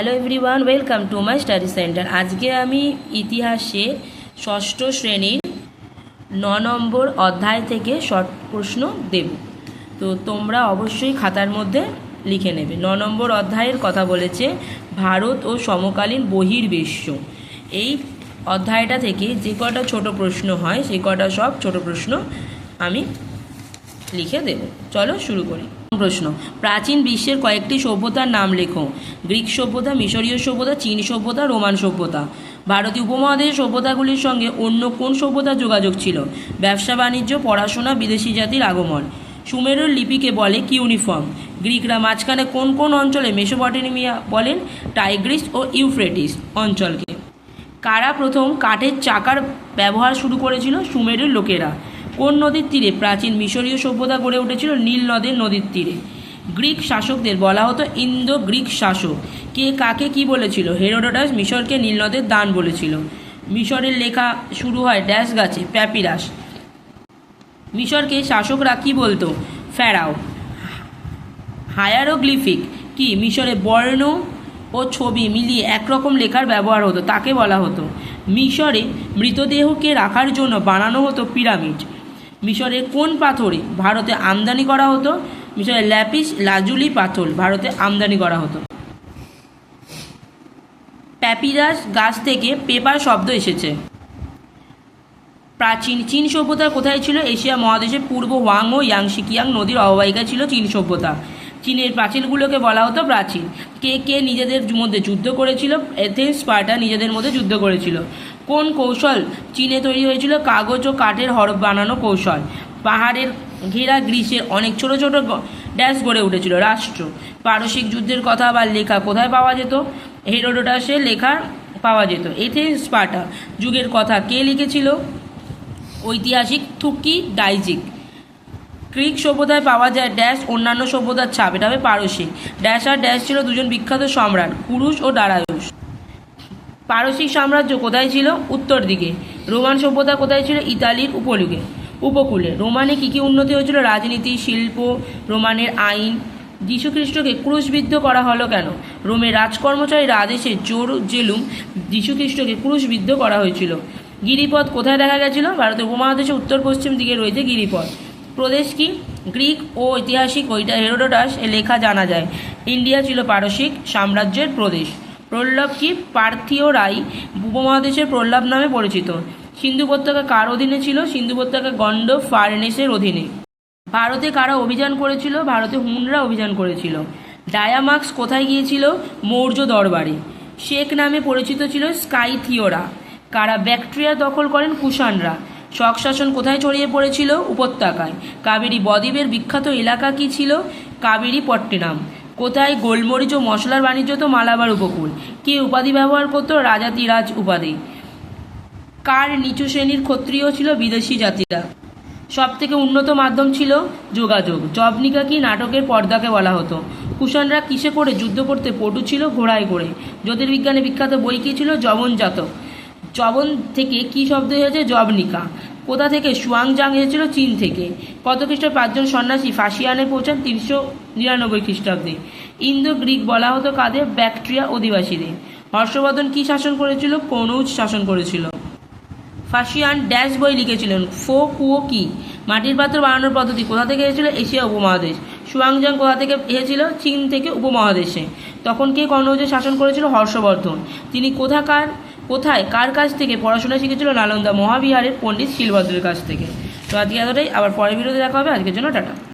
Hello everyone welcome to my study centre আজকে আমি ইতিহাসে ষষ্ঠ শ্রেণির ন নম্বর অধ্যায় থেকে শর্ট প্রশ্ন দেব। তো তোমরা অবশ্যই খাতার মধ্যে লিখে নেবে। ন নম্বর অধ্যায়ের কথা বলেছে, ভারত ও সমকালীন বহির্বিশ্ব। এই অধ্যায়টা থেকে যে কটা ছোট প্রশ্ন হয় সেই কটা সব ছোট প্রশ্ন আমি লিখে দেব। চলো শুরু করি। প্রশ্ন, প্রাচীন বিশ্বের কয়েকটি সভ্যতার নাম লেখো। গ্রিক সভ্যতা, মিশরীয় সভ্যতা, চীন সভ্যতা, রোমান সভ্যতা। ভারতীয় উপমহাদেশের সভ্যতাগুলির সঙ্গে অন্য কোন সভ্যতার যোগাযোগ ছিল? ব্যবসা, বাণিজ্য, পড়াশোনা, বিদেশি জাতির আগমন। সুমেরুর লিপিকে বলে কিউনিফর্ম। গ্রিকরা মাঝখানে কোন কোন অঞ্চলে মেসোপটেমিয়া বলেন? টাইগ্রিস ও ইউফ্রেটিস অঞ্চলকে। কারা প্রথম কাঠের চাকার ব্যবহার শুরু করেছিল? সুমেরুর লোকেরা। কোন নদীর তীরে? প্রাচীন মিশরীয় সভ্যতা গড়ে উঠেছিল নীল নদের নদীর তীরে। গ্রিক শাসকদের বলা হতো ইন্দো গ্রিক শাসক। কে কাকে কি বলেছিল? হেরোডোটাস মিশরকে নীল নদের দান বলেছিল। মিশরের লেখা শুরু হয় ড্যাশ গাছে, প্যাপিরাস। মিশরকে শাসকরা কি বলতো? ফেরাও। হায়ারোগ্লিফিক। কি? মিশরে বর্ণ ও ছবি মিলিয়ে একরকম লেখার ব্যবহার হতো, তাকে বলা হতো। মিশরে মৃতদেহকে রাখার জন্য বানানো হতো পিরামিড। মিশরের কোন পাথরে ভারতে আমদানি করা হতো? মিশরের ল্যাপিস, লাজুলি পাথর ভারতে আমদানি করা হতো। প্যাপিরাস গাছ থেকে পেপার শব্দ এসেছে। প্রাচীন চীন সভ্যতা কোথায় ছিল? এশিয়া মহাদেশের পূর্ব ওয়াং ও ইয়াংশিকিয়াং নদীর অববাহিকা ছিল চীন সভ্যতা। চীনের প্রাচীনগুলোকে বলা হতো প্রাচীন। কে কে নিজেদের মধ্যে যুদ্ধ করেছিল? এথেন্স, স্পার্টা নিজেদের মধ্যে যুদ্ধ করেছিল। কোন কৌশল চীনে তৈরি হয়েছিল? কাগজ ও কাঠের হরফ বানানো কৌশল। পাহাড়ের ঘেরা গ্রীষ্মের অনেক ছোট ছোট ড্যাশ গড়ে উঠেছিল। রাষ্ট্র। পারসিক যুদ্ধের কথা বা লেখা কোথায় পাওয়া যেত? হেরোডোটাসে লেখা পাওয়া যেত। এতে স্পাটা যুগের কথা কে লিখেছিল? ঐতিহাসিক থুকি ডাইজিক। গ্রিক সভ্যতায় পাওয়া যায় ড্যাশ, অন্যান্য সভ্যতার ছাপ। এটা হবে পারসিক। ড্যাশ আর ড্যাশ ছিল দুজন বিখ্যাত সম্রাট, কুরুশ ও দারায়ুষ পারসিক সাম্রাজ্য কোথায় ছিল? উত্তর দিকে। রোমান সভ্যতা কোথায় ছিল? ইতালির উপলুকে উপকূলে। রোমানে কী কী উন্নতি হয়েছিল? রাজনীতি, শিল্প, রোমানের আইন। যীশুখ্রিস্টকে ক্রুশবিদ্ধ করা হলো কেন? রোমের রাজকর্মচারীর আদেশে জোর জেলুম যীশুখ্রিস্টকে ক্রুশবিদ্ধ করা হয়েছিল। গিরিপথ কোথায় দেখা গেছিল? ভারতের উপমহাদেশে উত্তর পশ্চিম দিকে রয়েছে গিরিপথ। প্রদেশ কি? গ্রিক ও ঐতিহাসিক ওইটা হেরোডোটাস লেখা জানা যায়। ইন্ডিয়া ছিল পারসিক সাম্রাজ্যের প্রদেশ। প্রল্লভ কি পার্থীয়রাই উপমহাদেশের প্রল্লভ নামে পরিচিত। সিন্ধু উপত্যকা কার অধীনে ছিল? সিন্ধু উপত্যকা গন্ড ফার্নেসের অধীনে। ভারতে কারা অভিযান করেছিল? ভারতে হুনরা অভিযান করেছিল। ডায়ামাক্স কোথায় গিয়েছিল? মৌর্য দরবারে। শেখ নামে পরিচিত ছিল স্কাইথিওরা। কারা ব্যাকট্রিয়া দখল করেন? কুষাণরা। শক শাসন কোথায় ছড়িয়ে পড়েছিল? উপত্যকায়। কাবেরী বদ্বীপের বিখ্যাত এলাকা কি ছিল? কাবেরী পট্টিনাম। কোথায় গোলমরিচ ও মশলার বাণিজ্য তো মালাবার উপকূল? কে উপাধি ব্যবহার করতো? রাজাতিরাজ উপাধি। কার নিচু শ্রেণির ক্ষত্রিয় ছিল বিদেশি জাতিরা? সব থেকে উন্নত মাধ্যম ছিল যোগাযোগ। জবনিকা কি নাটকের পর্দাকে বলা হতো? কুষাণরা কিসে করে যুদ্ধ করতে পটু ছিল ঘোড়ায় করে? জ্যোতির্বিজ্ঞানে বিখ্যাত বই কী ছিল? জবনজাতক জবন থেকে কি শব্দ হয়েছে? জবনিকা। কোথা থেকে? সুয়াংজাং এসেছিল চীন থেকে। কত খ্রিস্টে পাঁচজন সন্ন্যাসী? ফাঁসিয়ানে পৌঁছান তিনশো নিরানব্বই খ্রিস্টাব্দে। ইন্দো গ্রিক বলা হতো কাদের? ব্যাকট্রিয়া অধিবাসীদের। হর্ষবর্ধন কি শাসন করেছিল? কনৌজ শাসন করেছিল। ফাসিয়ান ড্যাশ বই লিখেছিলেন। ফো কুয়ো কি? মাটির পাত্র বানানোর পদ্ধতি কোথা থেকে এসেছিল? এশিয়া উপমহাদেশ। সুয়াংজাং কোথা থেকে এসেছিল? চীন থেকে উপমহাদেশে। তখন কে কনৌজে শাসন করেছিল? হর্ষবর্ধন। তিনি কোথাকার কোথায়? কার কাছ থেকে? পড়াশোনা শিখেছিল নালন্দা মহাবিহারের পণ্ডিত শিলভদ্রের কাছ থেকে। তো আজকে এতটাই। আবার পরের ভিডিওতে দেখা হবে। আজকের জন্য টাটা।